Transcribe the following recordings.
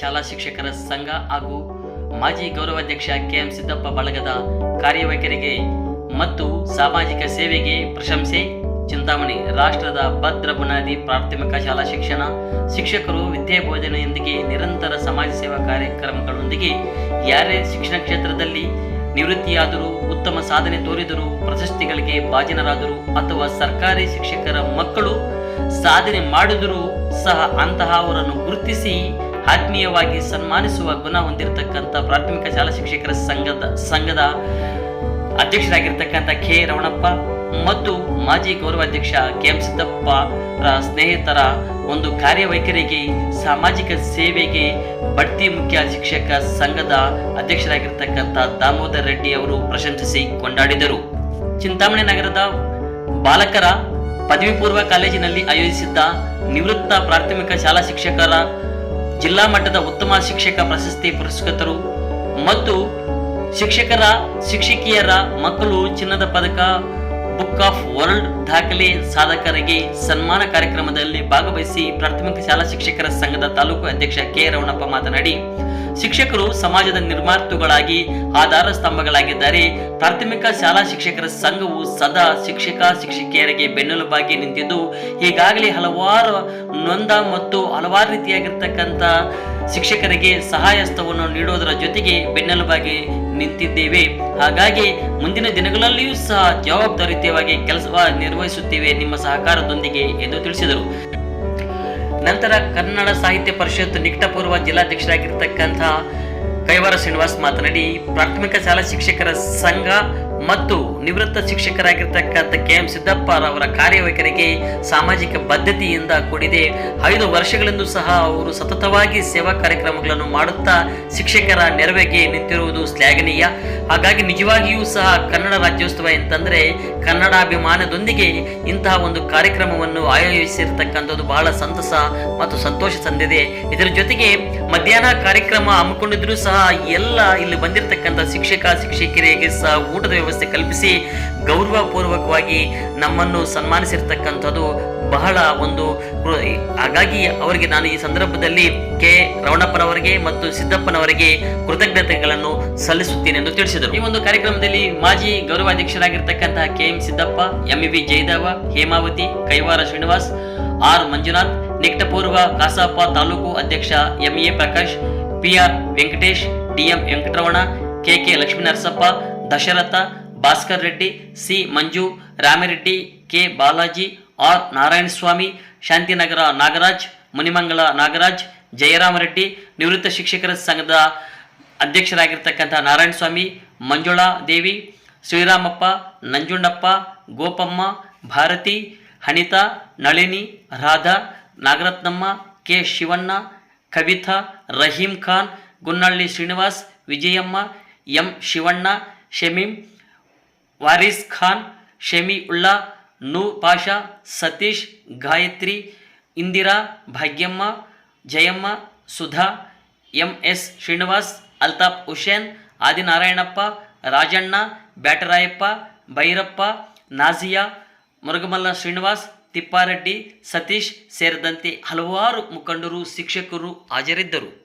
ಶಾಲಾ ಶಿಕ್ಷಕರ ಸಂಘ ಹಾಗೂ ಮಾಜಿ ಗೌರವಾಧ್ಯಕ್ಷ ಕೆಎಂ ಸಿದ್ದಪ್ಪ ಬಳಗದ ಕಾರ್ಯವೈಖರಿಗೆ ಮತ್ತು ಸಾಮಾಜಿಕ ಸೇವೆಗೆ ಪ್ರಶಂಸೆ, ಚಿಂತಾಮಣಿ ರಾಷ್ಟ್ರದ ಭದ್ರ ಬುನಾದಿ ಪ್ರಾಥಮಿಕ ಶಾಲಾ ಶಿಕ್ಷಣ, ಶಿಕ್ಷಕರು ವಿದ್ಯಾಬೋಧನೆಯೊಂದಿಗೆ ನಿರಂತರ ಸಮಾಜ ಸೇವಾ ಕಾರ್ಯಕ್ರಮಗಳೊಂದಿಗೆ ಯಾರೇ ಶಿಕ್ಷಣ ಕ್ಷೇತ್ರದಲ್ಲಿ ನಿವೃತ್ತಿಯಾದರೂ, ಉತ್ತಮ ಸಾಧನೆ ತೋರಿದರೂ, ಪ್ರಶಸ್ತಿಗಳಿಗೆ ಭಾಜನರಾದರು ಅಥವಾ ಸರ್ಕಾರಿ ಶಿಕ್ಷಕರ ಮಕ್ಕಳು ಸಾಧನೆ ಮಾಡಿದರೂ ಸಹ ಅಂತಹವರನ್ನು ಗುರುತಿಸಿ ಆತ್ಮೀಯವಾಗಿ ಸನ್ಮಾನಿಸುವ ಗುಣ ಹೊಂದಿರತಕ್ಕಂಥ ಪ್ರಾಥಮಿಕ ಶಾಲಾ ಶಿಕ್ಷಕರ ಸಂಘದ ಸಂಘದ ಅಧ್ಯಕ್ಷರಾಗಿರ್ತಕ್ಕಂಥ ಕೆ ರವಣಪ್ಪ ಮತ್ತು ಮಾಜಿ ಗೌರವಾಧ್ಯಕ್ಷ ಕೆ ಎಂ ಸಿದ್ದಪ್ಪರ ಸ್ನೇಹಿತರ ಒಂದು ಕಾರ್ಯವೈಖರಿಗೆ ಸಾಮಾಜಿಕ ಸೇವೆಗೆ ಬಡ್ತಿ ಮುಖ್ಯ ಶಿಕ್ಷಕ ಸಂಘದ ಅಧ್ಯಕ್ಷರಾಗಿರ್ತಕ್ಕಂಥ ದಾಮೋದರ್ ರೆಡ್ಡಿ ಅವರು ಪ್ರಶಂಸಿಸಿ ಕೊಂಡಾಡಿದರು. ಚಿಂತಾಮಣಿ ನಗರದ ಬಾಲಕರ ಪದವಿ ಪೂರ್ವ ಕಾಲೇಜಿನಲ್ಲಿ ಆಯೋಜಿಸಿದ್ದ ನಿವೃತ್ತ ಪ್ರಾಥಮಿಕ ಶಾಲಾ ಶಿಕ್ಷಕರ ಜಿಲ್ಲಾ ಮಟ್ಟದ ಉತ್ತಮ ಶಿಕ್ಷಕ ಪ್ರಶಸ್ತಿ ಪುರಸ್ಕೃತರು ಮತ್ತು ಶಿಕ್ಷಕರ, ಶಿಕ್ಷಕಿಯರ ಮಕ್ಕಳು ಚಿನ್ನದ ಪದಕ, ಬುಕ್ ಆಫ್ ವರ್ಲ್ಡ್ ದಾಖಲೆ ಸಾಧಕರಿಗೆ ಸನ್ಮಾನ ಕಾರ್ಯಕ್ರಮದಲ್ಲಿ ಭಾಗವಹಿಸಿ ಪ್ರಾಥಮಿಕ ಶಾಲಾ ಶಿಕ್ಷಕರ ಸಂಘದ ತಾಲೂಕು ಅಧ್ಯಕ್ಷ ಕೆ ರವಣಪ್ಪ ಮಾತನಾಡಿ ಶಿಕ್ಷಕರು ಸಮಾಜದ ನಿರ್ಮಾತೃಗಳಾಗಿ, ಆಧಾರ ಸ್ತಂಭಗಳಾಗಿದ್ದಾರೆ. ಪ್ರಾಥಮಿಕ ಶಾಲಾ ಶಿಕ್ಷಕರ ಸಂಘವು ಸದಾ ಶಿಕ್ಷಕ, ಶಿಕ್ಷಕಿಯರಿಗೆ ಬೆನ್ನೆಲುಬಾಗಿ ನಿಂತಿದ್ದು, ಈಗಾಗಲೇ ಹಲವಾರು ನೊಂದ ಮತ್ತು ಹಲವಾರು ರೀತಿಯಾಗಿರ್ತಕ್ಕಂಥ ಶಿಕ್ಷಕರಿಗೆ ಸಹಾಯಸ್ತವನ್ನು ನೀಡುವುದರ ಜೊತೆಗೆ ಬೆನ್ನೆಲುಬಾಗಿ ನಿಂತಿದ್ದೇವೆ. ಹಾಗಾಗಿ ಮುಂದಿನ ದಿನಗಳಲ್ಲಿಯೂ ಸಹ ಜವಾಬ್ದಾರಿಯುತವಾಗಿ ಕೆಲಸ ನಿರ್ವಹಿಸುತ್ತೇವೆ, ನಿಮ್ಮ ಸಹಕಾರದೊಂದಿಗೆ ಎಂದು ತಿಳಿಸಿದರು. ನಂತರ ಕನ್ನಡ ಸಾಹಿತ್ಯ ಪರಿಷತ್ ನಿಕಟಪೂರ್ವ ಜಿಲ್ಲಾಧ್ಯಕ್ಷರಾಗಿರ್ತಕ್ಕಂಥ ಕೈವಾರ ಶ್ರೀನಿವಾಸ್ ಮಾತನಾಡಿ ಪ್ರಾಥಮಿಕ ಶಾಲಾ ಶಿಕ್ಷಕರ ಸಂಘ ಮತ್ತು ನಿವೃತ್ತ ಶಿಕ್ಷಕರಾಗಿರ್ತಕ್ಕಂಥ ಕೆ ಎಂ ಸಿದ್ದಪ್ಪ ಅವರ ಕಾರ್ಯವೈಖರಿಗೆ ಸಾಮಾಜಿಕ ಬದ್ಧತೆಯಿಂದ ಕೂಡಿದೆ. ಐದು ವರ್ಷಗಳಿಂದ ಸಹ ಅವರು ಸತತವಾಗಿ ಸೇವಾ ಕಾರ್ಯಕ್ರಮಗಳನ್ನು ಮಾಡುತ್ತಾ ಶಿಕ್ಷಕರ ನೆರವಿಗೆ ನಿಂತಿರುವುದು ಶ್ಲಾಘನೀಯ. ಹಾಗಾಗಿ ನಿಜವಾಗಿಯೂ ಸಹ ಕನ್ನಡ ರಾಜ್ಯೋತ್ಸವ ಎಂತಂದ್ರೆ ಕನ್ನಡಾಭಿಮಾನದೊಂದಿಗೆ ಇಂತಹ ಒಂದು ಕಾರ್ಯಕ್ರಮವನ್ನು ಆಯೋಜಿಸಿರ್ತಕ್ಕಂಥದ್ದು ಬಹಳ ಸಂತಸ ಮತ್ತು ಸಂತೋಷ ತಂದಿದೆ. ಇದರ ಜೊತೆಗೆ ಮಧ್ಯಾಹ್ನ ಕಾರ್ಯಕ್ರಮ ಹಮ್ಮಿಕೊಂಡಿದ್ರು ಸಹ ಎಲ್ಲ ಇಲ್ಲಿ ಬಂದಿರತಕ್ಕಂಥ ಶಿಕ್ಷಕ, ಶಿಕ್ಷಕಿಯರಿಗೆ ಸಹ ಊಟದ ವ್ಯವಸ್ಥೆ ಕಲ್ಪಿಸಿ ಗೌರವಪೂರ್ವಕವಾಗಿ ನಮ್ಮನ್ನು ಸನ್ಮಾನಿಸಿರ್ತಕ್ಕಂಥದ್ದು ಬಹಳ ಒಂದು ಹಾಗಾಗಿ ಅವರಿಗೆ ನಾನು ಈ ಸಂದರ್ಭದಲ್ಲಿ ಕೆ. ರವಣಪ್ಪನವರಿಗೆ ಮತ್ತು ಸಿದ್ದಪ್ಪನವರಿಗೆ ಕೃತಜ್ಞತೆಗಳನ್ನು ಸಲ್ಲಿಸುತ್ತೇನೆ ಎಂದು ತಿಳಿಸಿದರು. ಈ ಒಂದು ಕಾರ್ಯಕ್ರಮದಲ್ಲಿ ಮಾಜಿ ಗೌರವಾಧ್ಯಕ್ಷರಾಗಿರ್ತಕ್ಕಂತಹ K. M. Siddappa, M. V. Jayadeva, Hemavathi, Kaivara Srinivas, R. Manjunath, ನಿಕಟಪೂರ್ವ Kasappa taluk ಅಧ್ಯಕ್ಷ M. A. Prakash PR Venkatesh DM Venkataramana KK Lakshminarasappa, Dasharatha Bhaskar Reddy, C Manju, Ramireddy, K Balaji, R Narayanaswamy, Shantinagar Nagaraj, Munimangala Nagaraj Jayarama Reddy ನಿವೃತ್ತ ಶಿಕ್ಷಕರ ಸಂಘದ ಅಧ್ಯಕ್ಷರಾಗಿರ್ತಕ್ಕಂಥ Narayanaswamy, Manjula Devi, Sriramappa, Nanjundappa, Gopamma, Bharathi, Hanitha, Nalini, Radha, Nagarathnamma, K Shivanna, Kavitha, Rahim Khan, Gunnalli Srinivas, Vijayamma, M Shivanna, Shamim Waris Khan, Shami Ulla Noor Pasha, Satish, Gayathri, Indira, Bhagyamma, Jayamma, Sudha, M S Srinivas, Altaf Hussain, Adinarayanappa, Rajanna, Byatarayappa, Bhairappa Nazia Murugamalla Srinivas, Thippareddy, Satish ಸೇರಿದಂತೆ ಹಲವಾರು ಮುಖಂಡರು, ಶಿಕ್ಷಕರು ಹಾಜರಿದ್ದರು.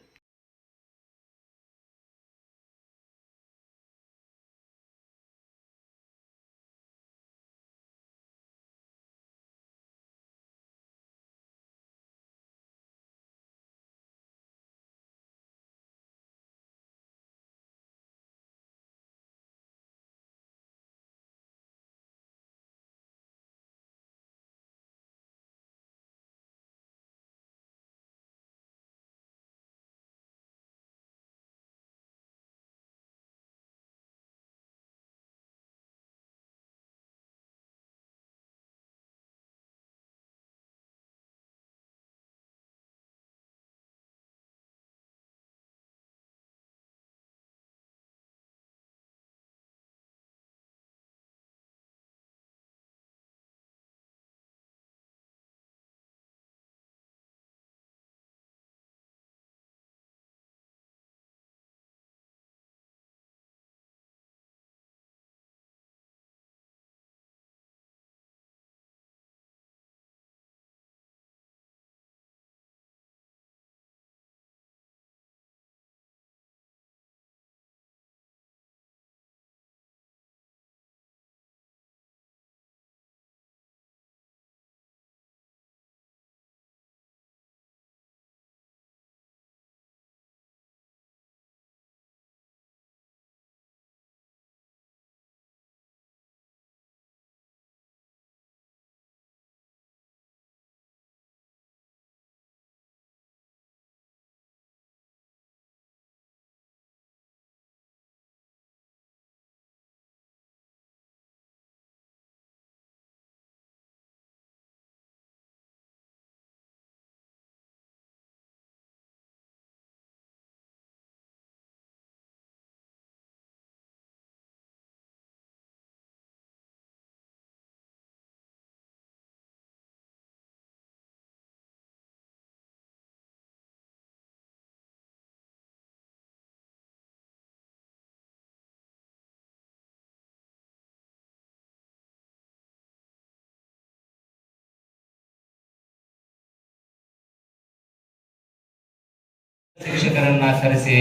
ಶಿಕ್ಷಕರನ್ನ ಕರೆಸಿ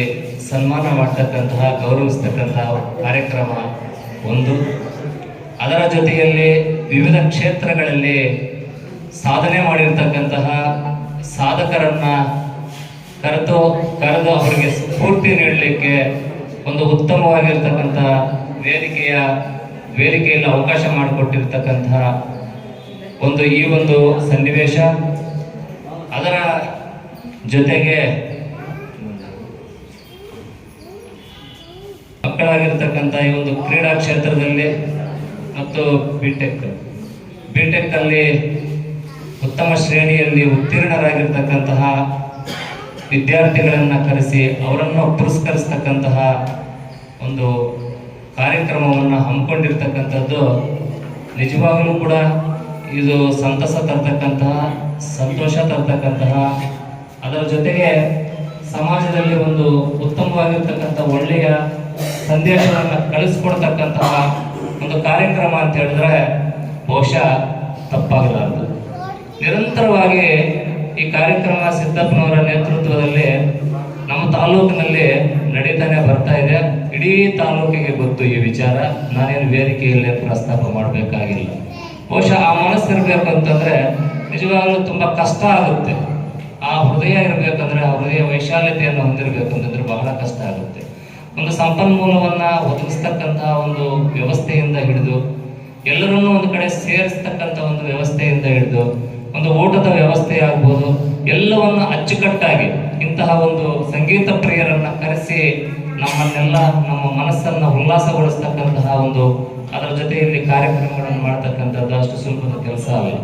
ಸನ್ಮಾನ ಮಾಡ್ತಕ್ಕಂತಹ, ಗೌರವಿಸ್ತಕ್ಕಂತಹ ಕಾರ್ಯಕ್ರಮ ಒಂದು. ಅದರ ಜೊತೆಯಲ್ಲಿ ವಿವಿಧ ಕ್ಷೇತ್ರಗಳಲ್ಲಿ ಸಾಧನೆ ಮಾಡಿರ್ತಕ್ಕಂತಹ ಸಾಧಕರನ್ನ ಕರೆದು ಕರೆದು ಅವರಿಗೆ ಸ್ಫೂರ್ತಿ ನೀಡಲಿಕ್ಕೆ ಒಂದು ಉತ್ತಮವಾಗಿರ್ತಕ್ಕಂತಹ ವೇದಿಕೆಯ, ವೇದಿಕೆಯಲ್ಲಿ ಅವಕಾಶ ಮಾಡಿಕೊಟ್ಟಿರ್ತಕ್ಕಂತಹ ಒಂದು ಈ ಒಂದು ಸನ್ನಿವೇಶ. ಅದರ ಜೊತೆಗೆ ಮಕ್ಕಳಾಗಿರ್ತಕ್ಕಂಥ ಈ ಒಂದು ಕ್ರೀಡಾ ಕ್ಷೇತ್ರದಲ್ಲಿ ಮತ್ತು ಬಿಟೆಕ್ ಬಿಟೆಕ್ ಅಲ್ಲಿ ಉತ್ತಮ ಶ್ರೇಣಿಯಲ್ಲಿ ಉತ್ತೀರ್ಣರಾಗಿರ್ತಕ್ಕಂತಹ ವಿದ್ಯಾರ್ಥಿಗಳನ್ನು ಕರೆಸಿ ಅವರನ್ನು ಪುರಸ್ಕರಿಸ್ತಕ್ಕಂತಹ ಒಂದು ಕಾರ್ಯಕ್ರಮವನ್ನು ಹಮ್ಮಿಕೊಂಡಿರ್ತಕ್ಕಂಥದ್ದು ನಿಜವಾಗಲೂ ಕೂಡ ಇದು ಸಂತಸ ತರ್ತಕ್ಕಂತಹ, ಸಂತೋಷ ತರ್ತಕ್ಕಂತಹ, ಅದರ ಜೊತೆಗೆ ಸಮಾಜದಲ್ಲಿ ಒಂದು ಉತ್ತಮವಾಗಿರ್ತಕ್ಕಂಥ ಒಳ್ಳೆಯ ಸಂದೇಶವನ್ನು ಕಳಿಸ್ಕೊಡ್ತಕ್ಕಂತಹ ಒಂದು ಕಾರ್ಯಕ್ರಮ ಅಂತ ಹೇಳಿದ್ರೆ ಬಹುಶಃ ತಪ್ಪಾಗಲಾರದು. ನಿರಂತರವಾಗಿ ಈ ಕಾರ್ಯಕ್ರಮ ಸಿದ್ದಪ್ಪನವರ ನೇತೃತ್ವದಲ್ಲಿ ನಮ್ಮ ತಾಲೂಕಿನಲ್ಲಿ ನಡೀತಾನೆ ಬರ್ತಾ ಇದೆ. ಇಡೀ ತಾಲೂಕಿಗೆ ಗೊತ್ತು ಈ ವಿಚಾರ. ನಾನೇನು ವೇದಿಕೆಯಲ್ಲೇ ಪ್ರಸ್ತಾಪ ಮಾಡಬೇಕಾಗಿಲ್ಲ. ಬಹುಶಃ ಆ ಮನಸ್ಸಿರ್ಬೇಕು ಅಂತಂದ್ರೆ ನಿಜವಾಗ್ಲೂ ತುಂಬಾ ಕಷ್ಟ ಆಗುತ್ತೆ. ಆ ಹೃದಯ ಇರಬೇಕಂದ್ರೆ ಆ ಹೃದಯ ವೈಶಾಲ್ಯತೆಯನ್ನು ಹೊಂದಿರಬೇಕಂತಂದ್ರೆ ಬಹಳ ಕಷ್ಟ ಆಗುತ್ತೆ. ಒಂದು ಸಂಪನ್ಮೂಲವನ್ನ ಒದಗಿಸ್ತಕ್ಕಂತಹ ಒಂದು ವ್ಯವಸ್ಥೆಯಿಂದ ಹಿಡಿದು, ಎಲ್ಲರನ್ನೂ ಒಂದು ಕಡೆ ಸೇರಿಸ್ತಕ್ಕಂಥ ಒಂದು ವ್ಯವಸ್ಥೆಯಿಂದ ಹಿಡಿದು, ಒಂದು ಊಟದ ವ್ಯವಸ್ಥೆ ಆಗ್ಬೋದು, ಎಲ್ಲವನ್ನು ಅಚ್ಚುಕಟ್ಟಾಗಿ ಇಂತಹ ಒಂದು ಸಂಗೀತ ಪ್ರಿಯರನ್ನ ಕರೆಸಿ ನಮ್ಮನ್ನೆಲ್ಲ, ನಮ್ಮ ಮನಸ್ಸನ್ನ ಉಲ್ಲಾಸಗೊಳಿಸ್ತಕ್ಕಂತಹ ಒಂದು ಅದರ ಜೊತೆಯಲ್ಲಿ ಕಾರ್ಯಕ್ರಮಗಳನ್ನು ಮಾಡ್ತಕ್ಕಂಥದ್ದು ಅಷ್ಟು ಸುಲಭದ ಕೆಲಸ ಅಲ್ಲ.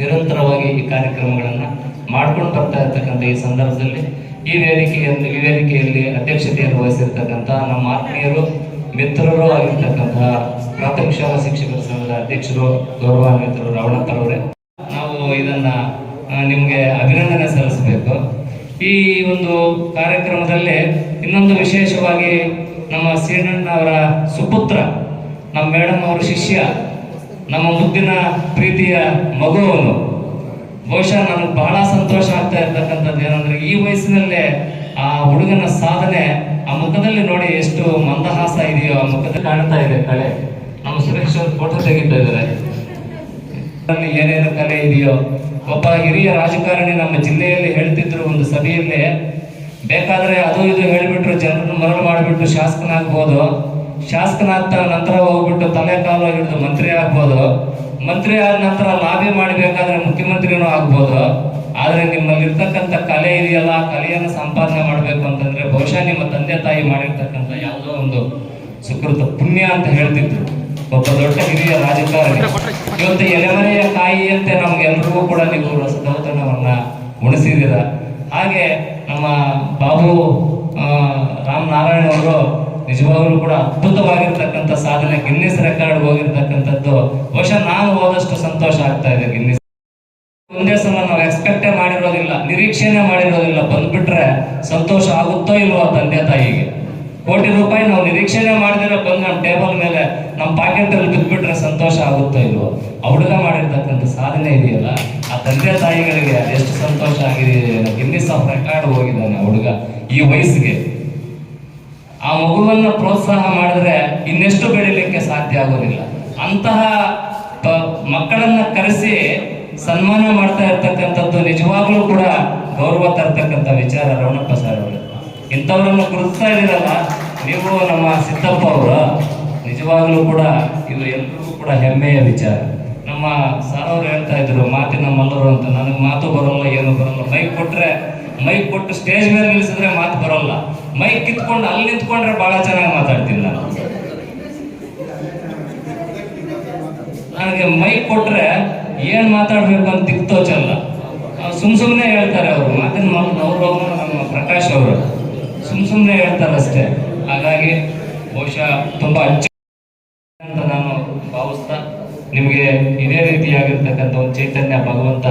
ನಿರಂತರವಾಗಿ ಈ ಕಾರ್ಯಕ್ರಮಗಳನ್ನು ಮಾಡ್ಕೊಂಡು ಬರ್ತಾ ಇರ್ತಕ್ಕಂಥ ಈ ಸಂದರ್ಭದಲ್ಲಿ ಈ ವೇದಿಕೆಯಲ್ಲಿ ಈ ವೇದಿಕೆಯಲ್ಲಿ ಅಧ್ಯಕ್ಷತೆಯನ್ನು ವಹಿಸಿರ್ತಕ್ಕಂಥ ನಮ್ಮ ಆತ್ಮೀಯರು, ಮಿತ್ರರು ಆಗಿರ್ತಕ್ಕಂತಹ ಪ್ರಾಥಮಿಕ ಶಾಲಾ ಶಿಕ್ಷಕರ ಸಂಘದ ಅಧ್ಯಕ್ಷರು, ಗೌರವಾನ್ವಿತರು ರಾವಣಪ್ಪರವರೇ ನಾವು ಇದನ್ನ ನಿಮ್ಗೆ ಅಭಿನಂದನೆ ಸಲ್ಲಿಸಬೇಕು. ಈ ಒಂದು ಕಾರ್ಯಕ್ರಮದಲ್ಲಿ ಇನ್ನೊಂದು ವಿಶೇಷವಾಗಿ ನಮ್ಮ ಸೀನಣ್ಣ ಅವರ ಸುಪುತ್ರ, ನಮ್ಮ ಮೇಡಮ್ ಅವರ ಶಿಷ್ಯ, ನಮ್ಮ ಮುದ್ದಿನ ಪ್ರೀತಿಯ ಮಗುವನು ಬಹುಶಃ ನನಗೆ ಬಹಳ ಸಂತೋಷ ಆಗ್ತಾ ಇರ್ತಕ್ಕಂಥದ್ದು ಏನಂದ್ರೆ ಈ ವಯಸ್ಸಿನಲ್ಲೇ ಆ ಹುಡುಗನ ಸಾಧನೆ ಆ ಮುಖದಲ್ಲಿ ನೋಡಿ ಎಷ್ಟು ಮಂದಹಾಸ ಇದೆಯೋ ಆ ಮುಖದಲ್ಲಿ ಕಾಣ್ತಾ ಇದೆ ಕಳೆ ನಮ್ಮ ಸುರೇಶ್ ಅವರು ಫೋಟೋ ತೆಗಿತಾ ಇದ್ದಾರೆ. ಏನೇನು ಕಲೆ ಇದೆಯೋ, ಒಬ್ಬ ಹಿರಿಯ ರಾಜಕಾರಣಿ ನಮ್ಮ ಜಿಲ್ಲೆಯಲ್ಲಿ ಹೇಳ್ತಿದ್ರು ಒಂದು ಸಭೆಯಲ್ಲಿ, ಬೇಕಾದ್ರೆ ಅದು ಇದು ಹೇಳಿಬಿಟ್ರು, ಜನರನ್ನು ಮರಳು ಮಾಡಿಬಿಟ್ಟು ಶಾಸಕನಾಗ್ಬೋದು. ಶಾಸಕನಾಗ್ತ ನಂತರ ಹೋಗ್ಬಿಟ್ಟು ತಲೆ ಕಾಲು ಹಿಡಿದು ಮಂತ್ರಿ ಆಗ್ಬೋದು. ಮಂತ್ರಿ ಆದ ನಂತರ ಲಾಬಿ ಮಾಡಬೇಕಾದ್ರೆ ಮುಖ್ಯಮಂತ್ರಿನೂ ಆಗ್ಬೋದು. ಆದರೆ ನಿಮ್ಮಲ್ಲಿ ಇರ್ತಕ್ಕಂಥ ಕಲೆ ಇದೆಯಲ್ಲ, ಆ ಕಲೆಯನ್ನು ಸಂಪಾದನೆ ಮಾಡಬೇಕು ಅಂತಂದ್ರೆ ಬಹುಶಃ ನಿಮ್ಮ ತಂದೆ ತಾಯಿ ಮಾಡಿರ್ತಕ್ಕಂಥ ಯಾವುದೋ ಒಂದು ಸುಕೃತ ಪುಣ್ಯ ಅಂತ ಹೇಳ್ತಿದ್ರು. ಒಬ್ಬ ದೊಡ್ಡ ಹಿರಿಯ ರಾಜಕಾರಣಿ. ಇವತ್ತು ಎಲೆಮರೆಯ ಕಾಯಿಯಂತೆ ನಮ್ಗೆಲ್ರಿಗೂ ಕೂಡ ನೀವು ರಸದೌತಣವನ್ನ ಉಣಿಸಿದ್ದೀರ. ಹಾಗೆ ನಮ್ಮ ಬಾಬು ರಾಮನಾರಾಯಣ ರಾಮ್ ನಾರಾಯಣ್ ಅವರು ನಿಜವಾಗ್ಲೂ ಕೂಡ ಅದ್ಭುತವಾಗಿರ್ತಕ್ಕಂಥ ಸಾಧನೆ, ಗಿನ್ನಿಸ್ ರೆಕಾರ್ಡ್ ಹೋಗಿರ್ತಕ್ಕಂಥದ್ದು. ಬಹುಶಃ ನಾನು ಹೋದಷ್ಟು ಸಂತೋಷ ಆಗ್ತಾ ಇದೆ ಗಿನ್ನಿಸ್. ಒಂದೇ ಸಲ ನಾವು ಎಕ್ಸ್ಪೆಕ್ಟೇ ಮಾಡಿರೋದಿಲ್ಲ, ನಿರೀಕ್ಷೆನೆ ಮಾಡಿರೋದಿಲ್ಲ, ಬಂದ್ಬಿಟ್ರೆ ಸಂತೋಷ ಆಗುತ್ತೋ ಇಲ್ವೋ ತಂದೆ ತಾಯಿಗೆ. ಕೋಟಿ ರೂಪಾಯಿ ನಾವು ನಿರೀಕ್ಷೆನೆ ಮಾಡಿದ್ರೆ ಬಂದು ನಮ್ಮ ಟೇಬಲ್ ಮೇಲೆ, ನಮ್ಮ ಪಾಕೆಟ್ ಅಲ್ಲಿ ಬಿದ್ಬಿಟ್ರೆ ಸಂತೋಷ ಆಗುತ್ತೋ ಇಲ್ವೋ? ಆ ಹುಡುಗ ಮಾಡಿರ್ತಕ್ಕಂಥ ಸಾಧನೆ ಇದೆಯಲ್ಲ, ಆ ತಂದೆ ತಾಯಿಗಳಿಗೆ ಎಷ್ಟು ಸಂತೋಷ ಆಗಿದೆ ಗಿನ್ನಿಸ್ ಆಫ್ ರೆಕಾರ್ಡ್ ಹೋಗಿದ್ದಾನೆ ಹುಡುಗ ಈ ವಯಸ್ಸಿಗೆ. ಆ ಮಗುವನ್ನು ಪ್ರೋತ್ಸಾಹ ಮಾಡಿದ್ರೆ ಇನ್ನೆಷ್ಟು ಬೆಳಿಲಿಕ್ಕೆ ಸಾಧ್ಯ ಆಗೋದಿಲ್ಲ. ಅಂತಹ ಮಕ್ಕಳನ್ನ ಕರೆಸಿ ಸನ್ಮಾನ ಮಾಡ್ತಾ ಇರ್ತಕ್ಕಂಥದ್ದು ನಿಜವಾಗ್ಲೂ ಕೂಡ ಗೌರವ ತರ್ತಕ್ಕಂಥ ವಿಚಾರ ರೌಣಪ್ಪ ಸರ್ ಅವರು. ಇಂಥವ್ರನ್ನು ಗುರುತಿಸ್ತಾ ಇದ್ದೀರಲ್ಲ, ನೀವು ನಮ್ಮ ಸಿದ್ದಪ್ಪ ಅವರು, ನಿಜವಾಗ್ಲೂ ಕೂಡ ಇದು ಎಲ್ರಿಗೂ ಕೂಡ ಹೆಮ್ಮೆಯ ವಿಚಾರ. ನಮ್ಮ ಸರ್ ಅವರು ಹೇಳ್ತಾ ಇದ್ರು, ಮಾತಿನ ಮಲ್ಲರು ಅಂತ, ನನಗೆ ಮಾತು ಬರೋಲ್ಲ, ಏನು ಬರೋಲ್ಲ, ಮೈಕ್ ಕೊಟ್ರೆ ಮೈಕ್ ಕೊಟ್ಟು ಸ್ಟೇಜ್ ಮೇಲೆ ನಿಲ್ಲಿಸಿದ್ರೆ ಮಾತು ಬರೋಲ್ಲ. ಮೈಕ್ ಕಿತ್ಕೊಂಡು ಅಲ್ಲಿ ನಿಂತ್ಕೊಂಡ್ರೆ ಬಹಳ ಚೆನ್ನಾಗಿ ಮಾತಾಡ್ತೀನಿ ನಾನು. ನನಗೆ ಮೈಕ್ ಕೊಟ್ರೆ ಏನ್ ಮಾತಾಡ್ಬೇಕು ಅಂತ ದಿಕ್ತೋಚಲ್ಲ ಸುಮ್ ಸುಮ್ನೆ ಹೇಳ್ತಾರೆ ಅವರು. ಮಾತಿನ ಅವರು ನಮ್ಮ ಪ್ರಕಾಶ್ ಅವರು. ಸುಮ್ ಸುಮ್ನೆ ಹೇಳ್ತಾರೆ ಅಷ್ಟೇ. ಹಾಗಾಗಿ ಬಹುಶಃ ತುಂಬಾ ಅಚ್ಚು ಅಂತ ನಾನು ಭಾವಿಸ್ತಾ ನಿಮಗೆ ಇದೇ ರೀತಿಯಾಗಿರ್ತಕ್ಕಂಥ ಒಂದು ಚೈತನ್ಯ ಭಗವಂತ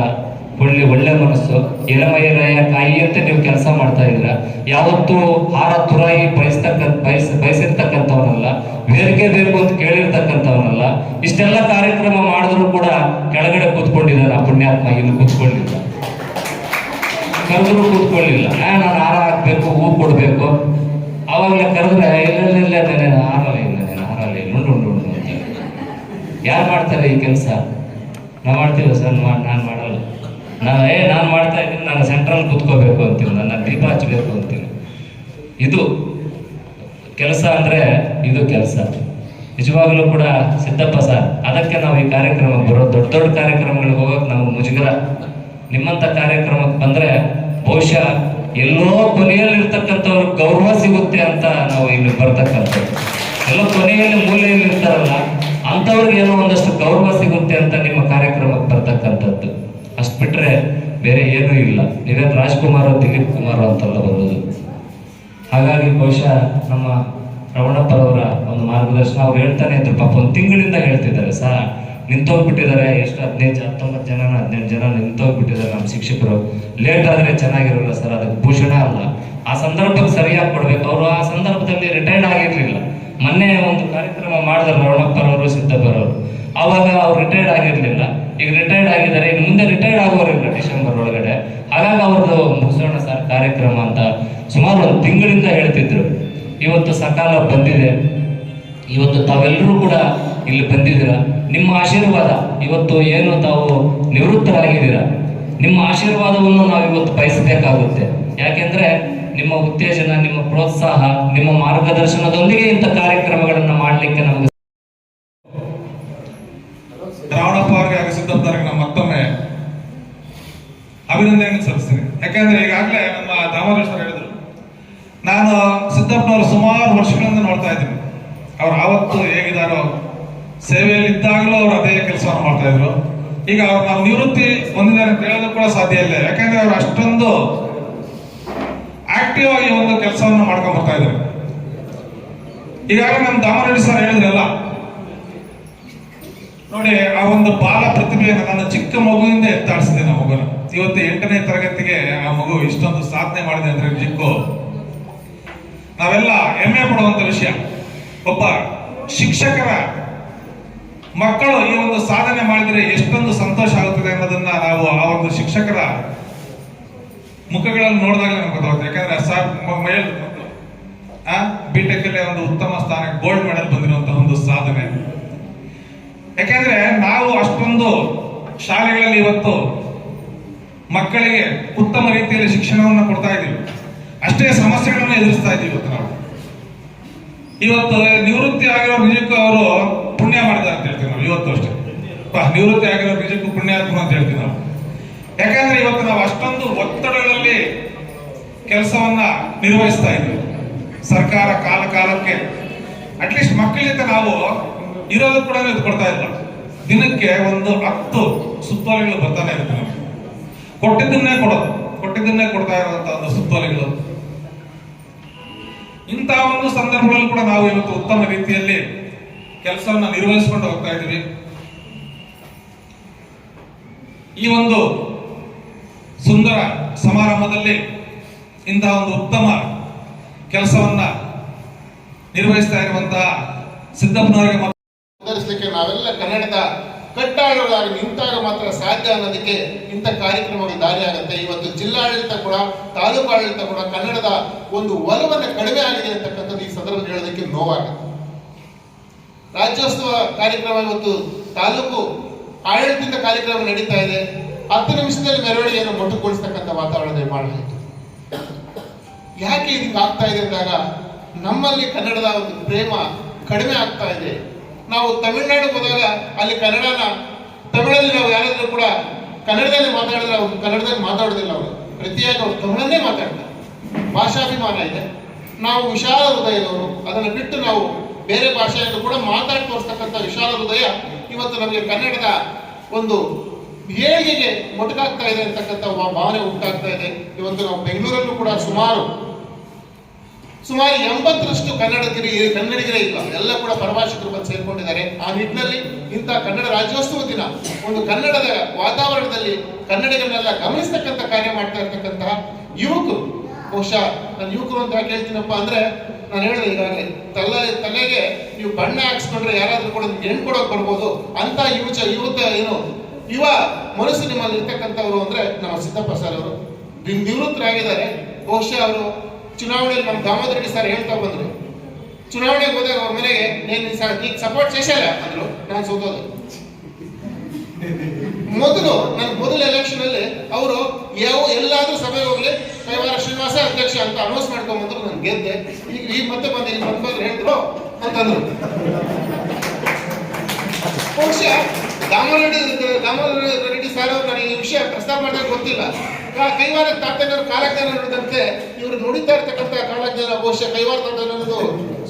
ಒಳ್ಳೆ ಒಳ್ಳೆ ಮನಸ್ಸು ಎಲಮಯ್ಯರಾಯ ತಾಯಿ ಅಂತ ನೀವು ಕೆಲಸ ಮಾಡ್ತಾ ಇದ್ರ ಯಾವತ್ತೂ ಹಾರ ತುರಾಯಿ ಬಯಸ್ತಕ್ಕಂಥ ಬಯಸ್, ಬಯಸಿರ್ತಕ್ಕಂಥವನಲ್ಲ ವೇದಿಕೆ ಬೇಕು ಅಂತ ಕೇಳಿರ್ತಕ್ಕಂಥವನಲ್ಲ, ಇಷ್ಟೆಲ್ಲ ಕಾರ್ಯಕ್ರಮ ಮಾಡಿದ್ರು ಕೂಡ ಕೆಳಗಡೆ ಕೂತ್ಕೊಂಡಿದ್ದಾರೆ ಆ ಪುಣ್ಯಾತ್ಮ, ಇನ್ನು ಕೂತ್ಕೊಂಡಿಲ್ಲ ಕರೆದ್ರು ಕೂತ್ಕೊಳ್ಳಿಲ್ಲ. ನಾನು ಹಾರ ಹಾಕ್ಬೇಕು, ಹೂ ಕೊಡ್ಬೇಕು. ಅವಾಗಲೇ ಕರೆದ್ರೆ ಇಲ್ಲ ನಾನು ಹಾರಲ್ಲ, ಇಲ್ಲ ನಾನು ಹಾರಲ್ಲ, ಇಲ್ಲ, ಉಂಡು ಯಾರು ಮಾಡ್ತಾರೆ ಈ ಕೆಲಸ? ನಾ ಮಾಡ್ತೀವಿ ಸರ್? ನಾನು ಮಾಡಲ್ಲ. ನಾನು ಏ, ನಾನು ಮಾಡ್ತಾ ಇದ್ದೀನಿ, ನಾನು ಸೆಂಟ್ರಲ್ ಕೂತ್ಕೋಬೇಕು ಅಂತೀನಿ, ನನ್ನ ದೀಪ ಹಚ್ಚಬೇಕು ಅಂತೀನಿ. ಇದು ಕೆಲಸ ಅಂದರೆ ಇದು ಕೆಲಸ. ನಿಜವಾಗಲೂ ಕೂಡ ಸಿದ್ದಪ್ಪ ಸರ್, ಅದಕ್ಕೆ ನಾವು ಈ ಕಾರ್ಯಕ್ರಮಕ್ಕೆ ಬರೋ ದೊಡ್ಡ ದೊಡ್ಡ ಕಾರ್ಯಕ್ರಮಗಳಿಗೆ ಹೋಗೋಕೆ ನಾವು ಮುಜುಗರ. ನಿಮ್ಮಂಥ ಕಾರ್ಯಕ್ರಮಕ್ಕೆ ಬಂದರೆ ಬಹುಶಃ ಎಲ್ಲೋ ಕೊನೆಯಲ್ಲಿರ್ತಕ್ಕಂಥವ್ರಿಗೆ ಗೌರವ ಸಿಗುತ್ತೆ ಅಂತ ನಾವು ಇಲ್ಲಿ ಬರ್ತಕ್ಕಂಥದ್ದು. ಎಲ್ಲೋ ಕೊನೆಯಲ್ಲಿ ಮೂಲೆಯಲ್ಲಿ ಇರ್ತಾರಲ್ಲ ಅಂಥವ್ರಿಗೆ ಏನೋ ಒಂದಷ್ಟು ಗೌರವ ಸಿಗುತ್ತೆ ಅಂತ ನಿಮ್ಮ ಕಾರ್ಯಕ್ರಮಕ್ಕೆ ಬರ್ತಕ್ಕಂಥದ್ದು. ಅಷ್ಟು ಬಿಟ್ಟರೆ ಬೇರೆ ಏನೂ ಇಲ್ಲ. ನೀವೇನು ರಾಜ್ಕುಮಾರ್ ದಿಲೀಪ್ ಕುಮಾರ್ ಅಂತಲ್ಲ ಬರ್ಬೋದು ಹಾಗಾಗಿ ಬಹುಶಃ ನಮ್ಮ ರವಣಪ್ಪರವರ ಒಂದು ಮಾರ್ಗದರ್ಶನ ಅವ್ರು ಹೇಳ್ತಾನೆ ಇದ್ರು. ಪಾಪ ಒಂದು ತಿಂಗಳಿಂದ ಹೇಳ್ತಿದ್ದಾರೆ. ಸಾ, ನಿಂತೋಗ್ಬಿಟ್ಟಿದ್ದಾರೆ. ಎಷ್ಟು ಹದಿನೈದು ಹತ್ತೊಂಬತ್ತು ಜನ, ಹದಿನೆಂಟು ಜನ ನಿಂತೋಗ್ಬಿಟ್ಟಿದ್ದಾರೆ ನಮ್ಮ ಶಿಕ್ಷಕರು. ಲೇಟ್ ಆದರೆ ಚೆನ್ನಾಗಿರಲ್ಲ ಸರ್, ಅದಕ್ಕೆ ಭೂಷಣ ಅಲ್ಲ. ಆ ಸಂದರ್ಭಕ್ಕೆ ಸರಿಯಾಗಿ ಕೊಡ್ಬೇಕು. ಅವರು ಆ ಸಂದರ್ಭದಲ್ಲಿ ರಿಟೈರ್ಡ್ ಆಗಿರಲಿಲ್ಲ. ಮೊನ್ನೆ ಒಂದು ಕಾರ್ಯಕ್ರಮ ಮಾಡಿದ್ರು ರವಣಪ್ಪರವರು ಸಿದ್ದಪ್ಪರವರು ಅವಾಗ ಅವ್ರು. ರಿಟೈರ್ಡ್ ಆಗಿರ್ಲಿಲ್ಲ. ಈಗ ರಿಟೈರ್ಡ್ ಆಗಿದ್ದಾರೆ. ಮುಂದೆ ರಿಟೈರ್ಡ್ ಆಗೋರಿಲ್ಲ ಡಿಸೆಂಬರ್ ಒಳಗಡೆ. ಹಾಗಾಗಿ ಅವ್ರದ್ದು ಮುಗಿಸೋಣ ಸರ್ ಕಾರ್ಯಕ್ರಮ ಅಂತ ಸುಮಾರು ಒಂದು ತಿಂಗಳಿಂದ ಹೇಳ್ತಿದ್ರು. ಇವತ್ತು ಸಕಾಲ ಬಂದಿದೆ. ಇವತ್ತು ತಾವೆಲ್ಲರೂ ಕೂಡ ಇಲ್ಲಿ ಬಂದಿದ್ದೀರ? ನಿಮ್ಮ ಆಶೀರ್ವಾದ ಇವತ್ತು ಏನು ತಾವು ನಿವೃತ್ತರಾಗಿದ್ದೀರಾ? ನಿಮ್ಮ ಆಶೀರ್ವಾದವನ್ನು ನಾವು ಇವತ್ತು ಬಯಸಬೇಕಾಗುತ್ತೆ. ಯಾಕೆಂದ್ರೆ ನಿಮ್ಮ ಉತ್ತೇಜನ, ನಿಮ್ಮ ಪ್ರೋತ್ಸಾಹ, ನಿಮ್ಮ ಮಾರ್ಗದರ್ಶನದೊಂದಿಗೆ ಇಂಥ ಕಾರ್ಯಕ್ರಮಗಳನ್ನು ಮಾಡಲಿಕ್ಕೆ ನಮಗೆ ರಾವಣಪ್ಪ ಅವರಿಗೆ ಹಾಗೂ ಸಿದ್ದಪ್ಪನವರಿಗೆ ನಾವು ಮತ್ತೊಮ್ಮೆ ಅಭಿನಂದನೆ ಸಲ್ಲಿಸ್ತೀನಿ ಯಾಕಂದ್ರೆ ಈಗಾಗಲೇ ನಮ್ಮ ದಾಮರೇಶ್ವರ ಹೇಳಿದ್ರು. ನಾನು ಸಿದ್ದಪ್ಪನವರು ಸುಮಾರು ವರ್ಷಗಳಿಂದ ನೋಡ್ತಾ ಇದ್ದೀನಿ. ಅವ್ರು ಆವತ್ತು ಹೇಗಿದ್ದಾರೋ, ಸೇವೆಯಲ್ಲಿ ಇದ್ದಾಗಲೂ ಅವರು ಅದೇ ಕೆಲಸವನ್ನು ಮಾಡ್ತಾ ಇದ್ರು. ಈಗ ಅವ್ರು ನಾವು ನಿವೃತ್ತಿ ಹೊಂದಿದ್ದಾರೆ ಅಂತ ಹೇಳೋದು ಕೂಡ ಸಾಧ್ಯ ಇಲ್ಲ. ಯಾಕಂದ್ರೆ ಅವ್ರು ಅಷ್ಟೊಂದು ಆಕ್ಟಿವ್ ಆಗಿ ಒಂದು ಕೆಲಸವನ್ನು ಮಾಡ್ಕೊಂಡು ಬರ್ತಾ ಇದ್ದಾರೆ. ಈಗಾಗಲೇ ನಮ್ಮ ದಾಮರೆಡ್ಡಿ ಸರ್ ಹೇಳಿದ್ರಲ್ಲ, ನೋಡಿ, ಆ ಒಂದು ಬಾಲ ಪ್ರತಿಭೆಯನ್ನು ನನ್ನ ಚಿಕ್ಕ ಮಗುವಿಂದ ಎತ್ತಾಡಿಸಿದೆ. ಇವತ್ತು ಎಂಟನೇ ತರಗತಿಗೆ ಆ ಮಗು ಇಷ್ಟೊಂದು ಸಾಧನೆ ಮಾಡಿದೆ ಅಂದ್ರೆ ನಿಜಕ್ಕೂ ನಾವೆಲ್ಲ ಹೆಮ್ಮೆ ಪಡುವಂತ ವಿಷಯ. ಒಬ್ಬ ಶಿಕ್ಷಕರ ಮಕ್ಕಳು ಈ ಒಂದು ಸಾಧನೆ ಮಾಡಿದ್ರೆ ಎಷ್ಟೊಂದು ಸಂತೋಷ ಆಗುತ್ತದೆ ಅನ್ನೋದನ್ನ ನಾವು ಆ ಒಂದು ಶಿಕ್ಷಕರ ಮುಖಗಳಲ್ಲಿ ನೋಡಿದಾಗ ನಮ್ಗೆ ಗೊತ್ತಾಗುತ್ತೆ. ಯಾಕಂದ್ರೆ ಸರ್ ಮೇಲ್ ಆ ಬಿ ಟೆಕ್ ಅಲ್ಲಿ ಒಂದು ಉತ್ತಮ ಸ್ಥಾನ ಗೋಲ್ಡ್ ಮೆಡಲ್ ಬಂದಿರುವಂತಹ ಒಂದು ಸಾಧನೆ. ಯಾಕಂದ್ರೆ ನಾವು ಅಷ್ಟೊಂದು ಶಾಲೆಗಳಲ್ಲಿ ಇವತ್ತು ಮಕ್ಕಳಿಗೆ ಉತ್ತಮ ರೀತಿಯಲ್ಲಿ ಶಿಕ್ಷಣವನ್ನು ಕೊಡ್ತಾ ಇದ್ದೀವಿ. ಅಷ್ಟೇ ಸಮಸ್ಯೆಗಳನ್ನ ಎದುರಿಸ್ತಾ ಇದ್ದೀವಿ ಇವತ್ತು ನಾವು. ಇವತ್ತು ನಿವೃತ್ತಿ ಆಗಿರೋ ನಿಜಕ್ಕೂ ಅವರು ಪುಣ್ಯ ಮಾಡಿದ ಅಂತ ಹೇಳ್ತೀವಿ ನಾವು, ಇವತ್ತು ಅಷ್ಟೇ. ನಿವೃತ್ತಿ ಆಗಿರೋ ನಿಜಕ್ಕೂ ಪುಣ್ಯಾತ್ಮ ಅಂತ ಹೇಳ್ತೀವಿ ನಾವು. ಯಾಕಂದ್ರೆ ಇವತ್ತು ನಾವು ಅಷ್ಟೊಂದು ಒತ್ತಡಗಳಲ್ಲಿ ಕೆಲಸವನ್ನ ನಿರ್ವಹಿಸ್ತಾ ಇದ್ದೀವಿ. ಸರ್ಕಾರ ಕಾಲ ಕಾಲಕ್ಕೆ. ಅಟ್ಲೀಸ್ಟ್ ಮಕ್ಕಳಿಗೆ ನಾವು ಇರೋದು ಕೂಡ ಇದು ಕೊಡ್ತಾ ಇಲ್ಲ ದಿನಕ್ಕೆ ಒಂದು ಹತ್ತು ಸುತ್ತೋಲೆಗಳು ಬರ್ತಾನೆ ಇರುತ್ತೆ ಕೊಟ್ಟಿದ್ದನ್ನೇ ಕೊಡೋದು. ಕೊಟ್ಟಿದ್ದನ್ನೇ ಕೊಡ್ತಾ ಇರುವಂತ ಒಂದು ಸುತ್ತೋಲೆಗಳು. ಇಂತಹ ಒಂದು ಸಂದರ್ಭಗಳಲ್ಲಿ ಕೂಡ ನಾವು ಇವತ್ತು ಉತ್ತಮ ರೀತಿಯಲ್ಲಿ ಕೆಲಸವನ್ನು ನಿರ್ವಹಿಸಿಕೊಂಡು ಹೋಗ್ತಾ ಇದ್ದೀವಿ. ಈ ಒಂದು ಸುಂದರ ಸಮಾರಂಭದಲ್ಲಿ ಇಂತಹ ಒಂದು ಉತ್ತಮ ಕೆಲಸವನ್ನ ನಿರ್ವಹಿಸ್ತಾ ಇರುವಂತಹ ಸಿದ್ದಪ್ಪನವರಿಗೆ ನಾವೆಲ್ಲ ಕನ್ನಡದ ಕಟ್ಟಾಳರಾಗಿ ನಿಂತಾಗ ಮಾತ್ರ ಸಾಧ್ಯ ಅನ್ನೋದಕ್ಕೆ ಇಂಥ ಕಾರ್ಯಕ್ರಮಗಳು ದಾರಿಯಾಗುತ್ತೆ ಇವತ್ತು ಜಿಲ್ಲಾಡಳಿತ ಕೂಡ ತಾಲೂಕು ಆಡಳಿತ ಕೂಡ ಕನ್ನಡದ ಒಂದು ಒಲವನ್ನು ಕಡಿಮೆ ಆಗಿದೆ ಅಂತಕ್ಕಂಥದ್ದು ಈ ಸಂದರ್ಭದಲ್ಲಿ ಹೇಳೋದಕ್ಕೆ ನೋವಾಗುತ್ತೆ. ರಾಜ್ಯೋತ್ಸವ ಕಾರ್ಯಕ್ರಮ ಇವತ್ತು ತಾಲೂಕು ಆಡಳಿತದ ಕಾರ್ಯಕ್ರಮ ನಡೀತಾ ಇದೆ. ಹತ್ತು ನಿಮಿಷದಲ್ಲಿ ಮೆರವಣಿಗೆಯನ್ನು ಮೊಟ್ಟುಗೊಳಿಸ್ತಕ್ಕಂಥ ವಾತಾವರಣ ನಿರ್ಮಾಣ ಆಯಿತು. ಯಾಕೆ ಇದಕ್ಕೆ ಆಗ್ತಾ ಇದೆ ಅಂದಾಗ ನಮ್ಮಲ್ಲಿ ಕನ್ನಡದ ಒಂದು ಪ್ರೇಮ ಕಡಿಮೆ ಆಗ್ತಾ ಇದೆ. ನಾವು ತಮಿಳ್ನಾಡು ಹೋದಾಗ ಅಲ್ಲಿ ಕನ್ನಡನ, ತಮಿಳಲ್ಲಿ ನಾವು ಯಾರಾದ್ರೂ ಕೂಡ ಕನ್ನಡದಲ್ಲಿ ಮಾತಾಡಿದ್ರೆ ಅವ್ರು ಕನ್ನಡದಲ್ಲಿ ಮಾತಾಡೋದಿಲ್ಲ ಅವರು. ಪ್ರತಿಯಾಗಿ ಅವ್ರು ತಮಿಳನ್ನೇ ಮಾತಾಡ್ತಾರೆ. ಭಾಷಾಭಿಮಾನ ಇದೆ. ನಾವು ವಿಶಾಲ ಹೃದಯದವರು. ಅದನ್ನು ಬಿಟ್ಟು ನಾವು ಬೇರೆ ಭಾಷೆಯನ್ನು ಕೂಡ ಮಾತಾಡಿ ತೋರಿಸ್ತಕ್ಕಂಥ ವಿಶಾಲ ಹೃದಯ ಇವತ್ತು ನಮಗೆ ಕನ್ನಡದ ಒಂದು ಏಳಿಗೆಗೆ ಮೊಟಕಾಗ್ತಾ ಇದೆ ಅಂತಕ್ಕಂಥ ಭಾವನೆ ಉಂಟಾಗ್ತಾ ಇದೆ. ಇವತ್ತು ನಾವು ಬೆಂಗಳೂರಲ್ಲೂ ಕೂಡ ಸುಮಾರು ಸುಮಾರು ಎಂಬತ್ತರಷ್ಟು ಕನ್ನಡಗಿರಿ ಕನ್ನಡಿಗರೇ ಇಲ್ಲ ಎಲ್ಲ ಕೂಡ ಪರಭಾಷಿಕರು ಬಂದು ಸೇರ್ಕೊಂಡಿದ್ದಾರೆ. ಆ ನಿಟ್ಟಿನಲ್ಲಿ ಇಂಥ ಕನ್ನಡ ರಾಜ್ಯೋತ್ಸವ ದಿನ, ಒಂದು ಕನ್ನಡದ ವಾತಾವರಣದಲ್ಲಿ ಕನ್ನಡಿಗರನ್ನೆಲ್ಲ ಗಮನಿಸ್ತಕ್ಕಂಥ ಕಾರ್ಯ ಮಾಡ್ತಾ ಇರ್ತಕ್ಕಂತಹ ಯುವಕರು. ಬಹುಶಃ ನಾನು ಯುವಕರು ಅಂತ ಕೇಳ್ತೀನಪ್ಪ ಅಂದ್ರೆ, ನಾನು ಹೇಳಿದೆ ಈಗಾಗಲೇ, ತಲೆ, ತಲೆಗೆ ನೀವು ಬಣ್ಣ ಹಾಕ್ಸ್ಕೊಂಡ್ರೆ ಯಾರಾದ್ರೂ ಕೂಡ ಕೊಡೋಕೆ ಬರ್ಬೋದು. ಅಂತ ಯುವಚ ಯುವತ ಏನು? ಯುವ ಮನಸ್ಸು ನಿಮ್ಮಲ್ಲಿ ಇರ್ತಕ್ಕಂಥವ್ರು ಅಂದ್ರೆ ನಮ್ಮ ಸಿದ್ದಪ್ಪ ಸರ್ ಅವರು. ನಿವೃತ್ತರಾಗಿದ್ದಾರೆ ಬಹುಶಃ ಅವರು ಚುನಾವಣೆಯಲ್ಲಿ ನಮ್ಮ ದಾಮೋದರ ರೆಡ್ಡಿ ಸರ್ ಹೇಳ್ತಾ ಬಂದ್ರು. ಚುನಾವಣೆಗೆ ಹೋದಾಗ ಅವ್ರ ಮನೆಗೆ, ನೀನು ಈಗ ಸಪೋರ್ಟ್ చేసేಲ್ಲ ಅಂದ್ರು. ನಾನು ಸೋತೋದು. ಮೊದಲು ನನ್ನ ಮೊದಲ ಎಲೆಕ್ಷನ್ ಅಲ್ಲಿ ಅವರು, ಯಾವ, ಎಲ್ಲಾದ್ರೂ ಸಭೆ ಹೋಗ್ಲಿ ಕೈವಾರ ಶ್ರೀನಿವಾಸ ಅಧ್ಯಕ್ಷ ಅಂತ ಅನೌನ್ಸ್ ಮಾಡ್ಕೊಂಡ್ ಬಂದ್ರು ನಾನು ಗೆದ್ದೆ. ಈಗ ಈಗ ಮತ್ತೆ ಬಂದು ಇಲ್ಲಿ ಬಂದ್ಬಂದ್ರೆ ಹೇಳಿದ್ರು ಅಂತಂದ್ರು. ಬಹುಶಃ ದಾಮೋದರ ರೆಡ್ಡಿ ದಾಮೋದರ ರೆಡ್ಡಿ ಸರ್ ಅವರು ನನಗೆ ಈ ವಿಷಯ ಪ್ರಸ್ತಾಪ ಮಾಡಿದಾಗ ಗೊತ್ತಿಲ್ಲ. ಕೈವಾರ ತಾತನವರು ಕಾಲಜ್ಞಾನ ನುಡಿದಂತೆ ಇವರು ನುಡಿತಾ ಇರ್ತಕ್ಕಂಥ ಕಾಲಜ್ಞಾನ, ಬಹುಶಃ ಕೈವಾರ ತಾತ ಅನ್ನೋದು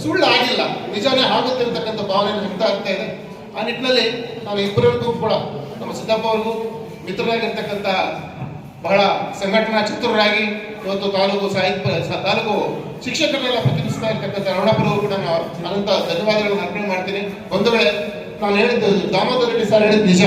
ಸುಳ್ಳು ಆಗಿಲ್ಲ ನಿಜಾನೇ ಆಗುತ್ತೆ ಅಂತಕ್ಕಂಥ ಭಾವನೆ ವ್ಯಕ್ತ ಆಗ್ತಾ ಇದೆ ಆ ನಿಟ್ಟಿನಲ್ಲಿ ನಾವು ಇಬ್ಬರಿಗೂ ಕೂಡ ನಮ್ಮ ಸಿದ್ದಪ್ಪ ಮಿತ್ರರಾಗಿರ್ತಕ್ಕಂಥ ಬಹಳ ಸಂಘಟನಾ ಚತುರರಾಗಿ ಇವತ್ತು ತಾಲೂಕು ಸಾಹಿತ್ಯ, ತಾಲೂಕು ಶಿಕ್ಷಕರನ್ನೆಲ್ಲ ಪ್ರತಿನಿಧಿಸ್ತಾ ಇರ್ತಕ್ಕಂಥ ರಮಣಪ್ಪರವರು ಕೂಡ ನಾನು ಅನಂತ ಧನ್ಯವಾದಗಳನ್ನು ಅರ್ಪಣೆ ಮಾಡ್ತೀನಿ. ಒಂದು ವೇಳೆ ನಾನು ಹೇಳಿದ್ದು ದಾಮೋದರ ರೆಡ್ಡಿ ಸರ್ ಹೇಳಿದ್ದು ನಿಜ.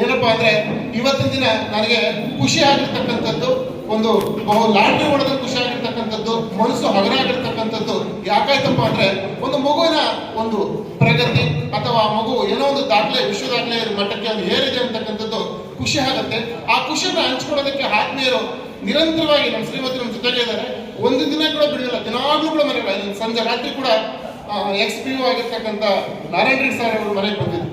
ಏನಪ್ಪಾ ಅಂದ್ರೆ ಇವತ್ತಿನ ದಿನ ನನಗೆ ಖುಷಿ ಆಗಿರ್ತಕ್ಕಂಥದ್ದು ಒಂದು ಬಹು ಲಾಟ್ರಿ ಹೊಡೆದ ಖುಷಿ ಆಗಿರ್ತಕ್ಕಂಥದ್ದು, ಮನಸ್ಸು ಹಗರಾಗಿರ್ತಕ್ಕಂಥದ್ದು ಯಾಕಾಯ್ತಪ್ಪ ಅಂದ್ರೆ ಒಂದು ಮಗುವಿನ ಒಂದು ಪ್ರಗತಿ ಅಥವಾ ಮಗು ಏನೋ ಒಂದು ದಾಖಲೆ ವಿಶ್ವ ದಾಖಲೆ ಮಟ್ಟಕ್ಕೆ ಅದು ಏರಿದೆ ಅಂತಕ್ಕಂಥದ್ದು ಖುಷಿ ಆಗುತ್ತೆ. ಆ ಖುಷಿಯನ್ನು ಹಂಚ್ಕೊಳ್ಳೋದಕ್ಕೆ ಆತ್ಮೀಯರು ನಿರಂತರವಾಗಿ ನಮ್ಮ ಶ್ರೀಮತಿ ನಮ್ಮ ಜೊತೆಗೆ ಇದ್ದಾರೆ. ಒಂದು ದಿನ ಕೂಡ ಬಿಡಲಿಲ್ಲ ದಿನಾಗ್ಲೂ ಕೂಡ ಮನೆಗೆ ಸಂಜೆ ರಾತ್ರಿ ಕೂಡ ಎಕ್ಸ್ ಪಿ ಯು ಆಗಿರ್ತಕ್ಕಂಥ ನಾರಾಯಣ ಸರ್ ಅವರು ಮನೆಗೆ ಬಂದಿದ್ರು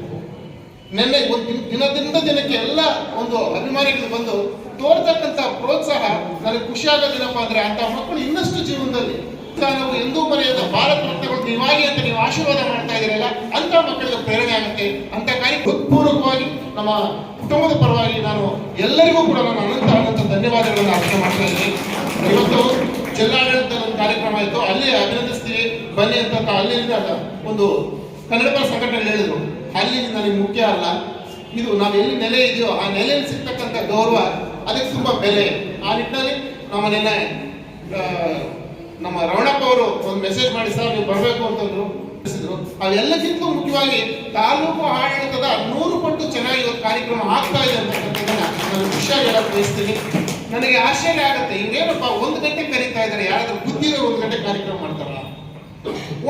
ನಿನ್ನೆ ಒಂದು ದಿನದಿಂದ ದಿನಕ್ಕೆ ಎಲ್ಲ ಒಂದು ಅಭಿಮಾನಿಗಳು ಬಂದು ತೋರ್ತಕ್ಕಂಥ ಪ್ರೋತ್ಸಾಹ ನನಗೆ ಖುಷಿ ಆಗೋದಿಲ್ಲಪ್ಪ ಅಂದ್ರೆ ಅಂತ ಮಕ್ಕಳು ಇನ್ನಷ್ಟು ಜೀವನದಲ್ಲಿ. ನಾವು ಎಂದೂ ಮರೆಯದ ಭಾರತ ರತ್ನಗಳು ನೀವಾಗಿ ಅಂತ ನೀವು ಆಶೀರ್ವಾದ ಮಾಡ್ತಾ ಇದ್ದೀರಲ್ಲ ಅಂತ ಮಕ್ಕಳಿಗೆ ಪ್ರೇರಣೆ ಆಗುತ್ತೆ. ಅಂತ ಕಾರ್ಯ ಹೃತ್ಪೂರ್ವಕವಾಗಿ ನಮ್ಮ ಕುಟುಂಬದ ಪರವಾಗಿ ನಾನು ಎಲ್ಲರಿಗೂ ಕೂಡ ನಾನು ಅನಂತ ಅನಂತ ಧನ್ಯವಾದಗಳನ್ನು ಅರ್ಥ ಮಾಡ್ತಾ ಇದ್ದೀನಿ. ಇವತ್ತು ಜಿಲ್ಲಾಡಳಿತ ಒಂದು ಕಾರ್ಯಕ್ರಮ ಇತ್ತು ಅಲ್ಲಿ ಅಭಿನಂದಿಸ್ತೀವಿ. ಬನ್ನಿ ಅಂತ ಅಲ್ಲಿಂದ ಒಂದು ಕನ್ನಡ ಪರ ಸಂಘಟನೆ ಹೇಳಿದ್ರು. ಅಲ್ಲಿ ನನಗೆ ಮುಖ್ಯ ಅಲ್ಲ. ಇದು ನಾವು ಎಲ್ಲಿ ನೆಲೆ ಇದೆಯೋ ಆ ನೆಲೆಯಲ್ಲಿ ಸಿಗ್ತಕ್ಕಂಥ ಗೌರವ, ಅದಕ್ಕೆ ತುಂಬಾ ಬೆಲೆ. ಆ ನಿಟ್ಟಿನಲ್ಲಿ ನಮ್ಮ ನೆನೆ ನಮ್ಮ ರವಣಪ್ಪ ಅವರು ಒಂದು ಮೆಸೇಜ್ ಮಾಡಿ, ಸರ್, ನೀವು ಬರಬೇಕು ಅಂತಂದ್ರು. ಅವೆಲ್ಲಕ್ಕಿಂತ ಮುಖ್ಯವಾಗಿ ತಾಲೂಕು ಆಡಳಿತದ ನೂರು ಪಟ್ಟು ಚೆನ್ನಾಗಿ ಒಂದು ಕಾರ್ಯಕ್ರಮ ಆಗ್ತಾ ಇದೆ ಅಂತಕ್ಕಂಥದ್ದನ್ನ ನಾನು ಖುಷಿಯಾಗಿ ಹೇಳಕ್ ಬಯಸ್ತೀನಿ ನನಗೆ ಆಶ್ಚರ್ಯ ಆಗುತ್ತೆ. ಇನ್ನೇನಪ್ಪ ಒಂದು ಗಂಟೆ ಕರೀತಾ ಇದ್ದಾರೆ. ಯಾರಾದ್ರೂ ಬುದ್ಧಿರೋ ಒಂದು ಗಂಟೆ ಕಾರ್ಯಕ್ರಮ ಮಾಡ್ತಾರ?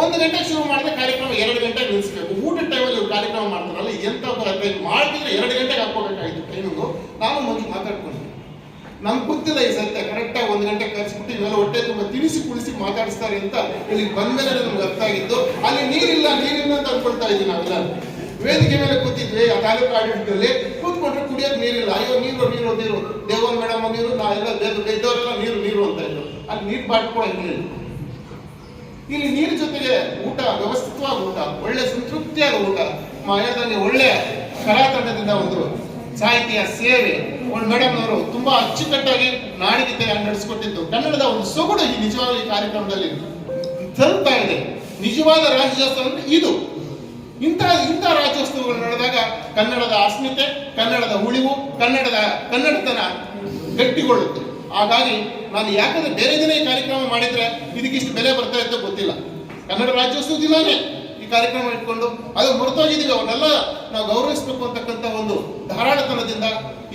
ಒಂದು ಗಂಟೆ ಶುರು ಮಾಡಿದ ಕಾರ್ಯಕ್ರಮ ಎರಡು ಗಂಟೆ ನಿಲ್ಲಿಸ್ಬೇಕು. ಊಟ ಮಾಡ್ತಾರಲ್ಲ ಟೈಮ್ ಮಾಡಿದ್ರೆ ಎರಡು ಗಂಟೆಗೆ ಹಾಕೋಬೇಕಾಗಿತ್ತು ಟೈಮಿಂಗು ನಾನು ಮೊದಲು ಮಾತಾಡ್ಕೊಂಡು. ನಮ್ಗೆ ಗೊತ್ತಿಲ್ಲ ಈ ಸತ್ಯ. ಕರೆಕ್ಟಾಗಿ ಒಂದು ಗಂಟೆ ಕರೆಸ್ಬಿಟ್ಟು ಇವೆಲ್ಲ ಹೊಟ್ಟೆ ತುಂಬ ತಿನಿಸಿ ಕುಳಿಸಿ ಮಾತಾಡಿಸ್ತಾರೆ ಅಂತ ಇಲ್ಲಿ ಬಂದ್ಮೇಲೆ ನಮ್ಗೆ ಅರ್ಥ ಆಗಿದ್ದು ಅಲ್ಲಿ ನೀರಿಲ್ಲ ನೀರಿಲ್ಲ ಅಂತ ಅನ್ಕೊಳ್ತಾ ಇದ್ವಿ ನಾವೆಲ್ಲ ವೇದಿಕೆ ಮೇಲೆ ಕೂತಿದ್ವಿ, ಆ ತಾಲೂಕು ಆಡಳಿತದಲ್ಲಿ ಕೂತ್ಕೊಂಡ್ರೆ ಕುಡಿಯೋದು ನೀರಿಲ್ಲ. ಅಯ್ಯೋ, ನೀರು ನೀರು ನೀರು. ದೇವನ್ ಮೇಡಮ್, ನೀರು ನಾವೆಲ್ಲ ಇದ್ದವರೆಲ್ಲ ನೀರು ನೀರು ಅಂತ ಇದ್ರು. ಅಲ್ಲಿ ನೀರು ಬಾಟ್ಕೊಳ್ಳೋ ಇರಲಿಲ್ಲ ಇಲ್ಲಿ ನೀರು ಜೊತೆಗೆ ಊಟ, ವ್ಯವಸ್ಥಿತವಾದ ಊಟ. ಒಳ್ಳೆ ಸಂತೃಪ್ತಿಯಾದ ಊಟ. ಮಾಯಾದಲ್ಲಿ ಒಳ್ಳೆ. ಕಲಾ ತಂಡದಿಂದ ಒಂದು ಸಾಹಿತ್ಯ ಸೇವೆ ಒಂದು ಮೇಡಮ್ ಅವರು ತುಂಬಾ ಅಚ್ಚುಕಟ್ಟಾಗಿ ನಾಡಿಗೆ ನಡೆಸಿಕೊಟ್ಟಿದ್ದು ಕನ್ನಡದ ಒಂದು ಸೊಗಡು ಈ ನಿಜವಾದ ಈ ಕಾರ್ಯಕ್ರಮದಲ್ಲಿ ತಲುಪ್ತಾ ಇದೆ. ನಿಜವಾದ ರಾಜ್ಯೋತ್ಸವ ಇದು. ಇಂಥ ಇಂಥ ರಾಜ್ಯೋತ್ಸವಗಳು ನಡೆದಾಗ ಕನ್ನಡದ ಅಸ್ಮಿತೆ, ಕನ್ನಡದ ಉಳಿವು, ಕನ್ನಡದ ಕನ್ನಡತನ ಗಟ್ಟಿಗೊಳ್ಳುತ್ತೆ. ಹಾಗಾಗಿ ನಾನು ಯಾಕಂದ್ರೆ ಬೇರೆ ದಿನ ಈ ಕಾರ್ಯಕ್ರಮ ಮಾಡಿದ್ರೆ ಇದಕ್ಕಿಷ್ಟು ಬೆಲೆ ಬರ್ತಾ ಇತ್ತು ಗೊತ್ತಿಲ್ಲ. ಕನ್ನಡ ರಾಜ್ಯೋತ್ಸವ ದಿನಾನೇ. ಕಾರ್ಯಕ್ರಮ ಇಟ್ಕೊಂಡು ಅದು ಮರೆತೋಗಿದ್ದೀವಿ ಅವನ್ನೆಲ್ಲ ನಾವು ಗೌರವಿಸ್ಬೇಕು ಅಂತಕ್ಕಂಥ ಒಂದು ಧಾರಾಳತನದಿಂದ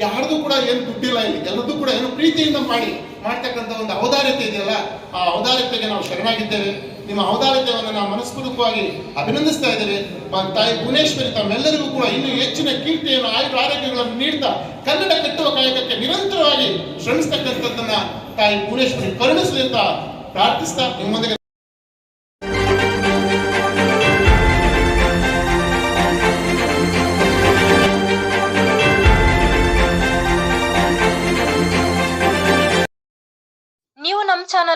ಯಾರ್ದು ಕೂಡ ಏನು ದುಡ್ಡಿಲ್ಲ ಇಲ್ಲಿ. ಎಲ್ಲದೂ ಕೂಡ ಏನು ಪ್ರೀತಿಯಿಂದ ಮಾಡಿ, ಮಾಡ್ತಕ್ಕಂಥ ಒಂದು ಔದಾರ್ಯತೆ ಇದೆಯಲ್ಲ, ಆ ಔದಾರ್ಯತೆಗೆ ನಾವು ಶರಣಾಗಿದ್ದೇವೆ. ನಿಮ್ಮ ಔದಾರ್ಯತೆಯನ್ನು ನಾವು ಮನಸ್ಪೂರ್ವಕವಾಗಿ ಅಭಿನಂದಿಸ್ತಾ ಇದ್ದೇವೆ. ತಾಯಿ ಭುವನೇಶ್ವರಿ ತಮ್ಮೆಲ್ಲರಿಗೂ ಕೂಡ ಇನ್ನೂ ಹೆಚ್ಚಿನ ಕೀರ್ತಿಯನ್ನು ಆಯುರ ಆರೋಗ್ಯಗಳನ್ನು ನೀಡ್ತಾ ಕನ್ನಡ ಕಟ್ಟುವ ಕಾಯಕಕ್ಕೆ ನಿರಂತರವಾಗಿ ಶ್ರಮಿಸ್ತಕ್ಕಂಥದ್ದನ್ನ ತಾಯಿ ಭುವನೇಶ್ವರಿ ಕರುಣಿಸಲಿ ಅಂತ ಪ್ರಾರ್ಥಿಸ್ತಾ ನಿಮ್ಮೊಂದಿಗೆ